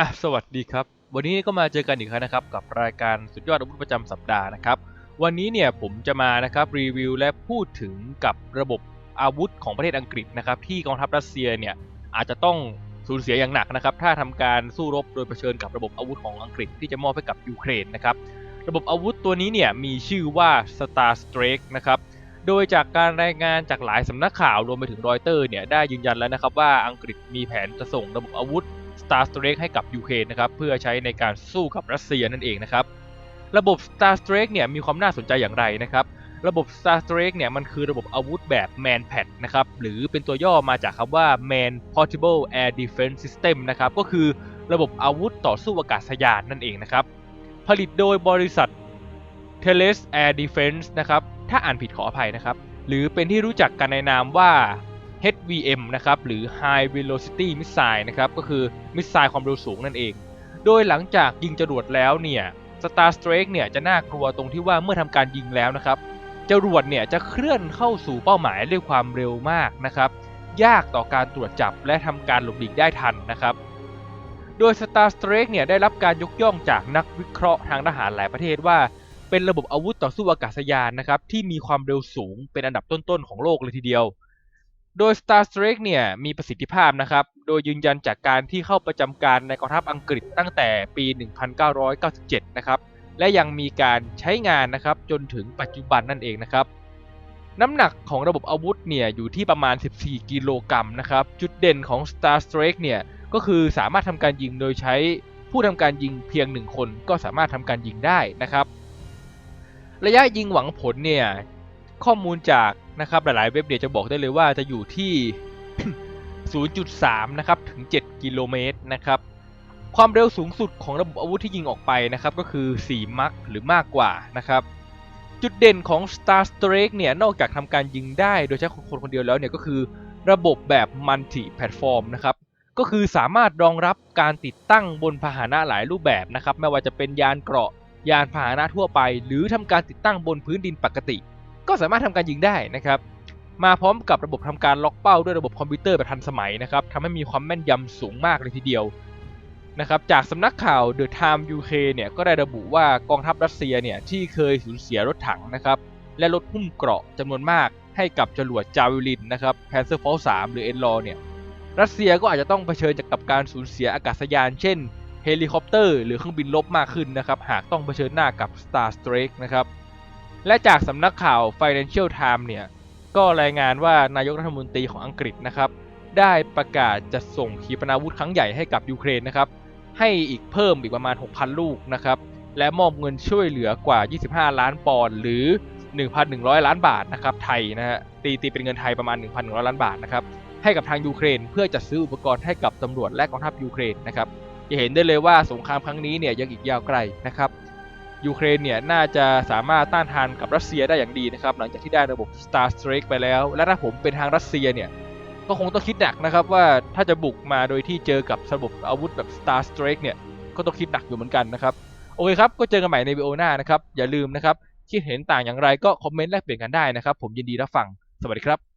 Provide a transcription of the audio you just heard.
อะสวัสดีครับ วันนี้ก็มาเจอกันอีกครั้งนะครับ กับรายการสุดยอดอาวุธประจำสัปดาห์นะครับ วันนี้เนี่ยผมจะมานะครับรีวิวและพูดถึงกับระบบอาวุธของประเทศอังกฤษนะครับ ที่กองทัพรัสเซียเนี่ยอาจจะต้องสูญเสียอย่างหนักนะครับ ถ้าทำการสู้รบโดยเผชิญกับระบบอาวุธของอังกฤษที่จะมอบให้กับยูเครนนะครับ ระบบอาวุธตัวนี้เนี่ยมีชื่อว่า Star Strake นะครับโดยจากการรายงานจากหลายสำนักข่าวรวมไปถึงรอยเตอร์เนี่ยได้ยืนยันแล้วนะครับว่าอังกฤษมีแผนจะส่งระบบอาวุธ Star Strake ให้กับยูเครนนะครับเพื่อใช้ในการสู้กับรัสเซียนั่นเองนะครับระบบ Star Strake เนี่ยมีความน่าสนใจอย่างไรนะครับระบบ Star Strake เนี่ยมันคือระบบอาวุธแบบ Manpad นะครับหรือเป็นตัวย่อมาจากคำว่า Man Portable Air Defense System นะครับก็คือระบบอาวุธต่อสู้อากาศยานนั่นเองนะครับผลิตโดยบริษัท t e l e s Air Defense นะครับถ้าอ่านผิดขออภัยนะครับหรือเป็นที่รู้จักกันในนามว่า HVM นะครับหรือ High Velocity Missile นะครับก็คือมิสไซล์ความเร็วสูงนั่นเอง โดยหลังจากยิงจรวดแล้วเนี่ย Star Strake เนี่ยจะน่ากลัวตรงที่ว่าเมื่อทำการยิงแล้วนะครับจรวดเนี่ยจะเคลื่อนเข้าสู่เป้าหมายด้วยความเร็วมากนะครับยากต่อการตรวจจับและทำการหลบหลีกได้ทันนะครับ โดย Star Strake เนี่ยได้รับการยกย่องจากนักวิเคราะห์ทางทหารหลายประเทศว่า เป็นระบบอาวุธต่อสู้อากาศยานนะครับที่มีความเร็วสูงเป็นอันดับต้นๆของโลกเลยทีเดียว โดย Star Strake เนี่ยมีประสิทธิภาพนะครับ โดยยืนยันจากการที่เข้าประจำการในกองทัพอังกฤษตั้งแต่ปี 1997 นะครับ และยังมีการใช้งานนะครับจนถึงปัจจุบันนั่นเองนะครับ น้ำหนักของระบบอาวุธเนี่ยอยู่ที่ประมาณ 14 กิโลกรัมนะครับ จุดเด่นของ Star Strake เนี่ยก็คือสามารถทำการยิงโดยใช้ผู้ทำการยิงเพียงหนึ่งคนก็สามารถทำการยิงได้นะครับ ระยะยิงหวังผลเนี่ย ข้อมูลจากนะครับหลายๆเว็บเนี่ยจะบอกได้เลยว่าจะอยู่ที่ 0.3 นะครับถึง 7 กิโลเมตรนะครับ ความเร็วสูงสุดของระบบอาวุธที่ยิงออกไปนะครับก็คือ 4 มัคหรือมากกว่านะครับจุดเด่นของ Star Strake เนี่ยนอกจากทำการยิงได้โดยใช้คนคนเดียวแล้วเนี่ยก็คือระบบแบบมัลติแพลตฟอร์มนะครับก็คือสามารถรองรับการติดตั้งบนพาหนะหลายรูปแบบนะครับไม่ว่าจะเป็นยานเกราะยานพาหนะทั่วไป หรือทำการติดตั้งบนพื้นดินปกติ ก็สามารถทำการยิงได้นะครับ มาพร้อมกับระบบทำการล็อกเป้าด้วยระบบคอมพิวเตอร์แบบทันสมัยนะครับทำให้มีความแม่นยำสูงมากเลยทีเดียวนะครับจากสำนักข่าว The Time UK เนี่ยก็ได้ระบุว่ากองทัพรัสเซียเนี่ยที่เคยสูญเสียรถถังนะครับและรถหุ้มเกราะจำนวนมากให้กับจรวดจาวิลินนะครับ Panzerfaust 3หรือ Enlaw เนี่ยรัสเซียก็อาจจะต้องเผชิญกับการสูญเสียอากาศยาน เช่นเฮลิคอปเตอร์หรือเครื่องบินลบมากขึ้นนะครับหากต้องเผชิญหน้ากับ Star Strake นะครับ และจากสำนักข่าว Financial Times เนี่ย ก็รายงานว่านายกรัฐมนตรีของอังกฤษนะครับ ได้ประกาศจะส่งขีปนาวุธครั้งใหญ่ให้กับยูเครนนะครับ ให้อีกเพิ่มอีกประมาณ 6,000 ลูกนะครับ และมอบเงินช่วยเหลือกว่า 25 ล้านปอนด์หรือ 1,100 ล้านบาทนะครับไทยนะฮะตีตีเป็นเงินไทยประมาณ 1,100 ล้านบาทนะครับให้กับทางยูเครน เพื่อจัดซื้ออุปกรณ์ให้กับตำรวจและกองทัพยูเครนนะครับจะเห็นได้เลยว่าสงครามครั้งนี้เนี่ยยังอีกยาวไกลนะครับ ยูเครนเนี่ยน่าจะสามารถต้านทานกับรัสเซียได้อย่างดีนะครับหลังจากที่ได้ระบบ Star Strake ไปแล้ว และถ้าผมเป็นทางรัสเซียเนี่ยก็คงต้องคิดหนักนะครับว่าถ้าจะบุกมาโดยที่เจอกับระบบอาวุธแบบ Star Strake เนี่ยก็ต้องคิดหนักอยู่เหมือนกันนะครับโอเคครับก็เจอกันใหม่ในวิดีโอหน้านะครับอย่าลืมนะครับคิดเห็นต่างอย่างไรก็คอมเมนต์แลกเปลี่ยนกันได้นะครับผมยินดีรับฟังสวัสดีครับ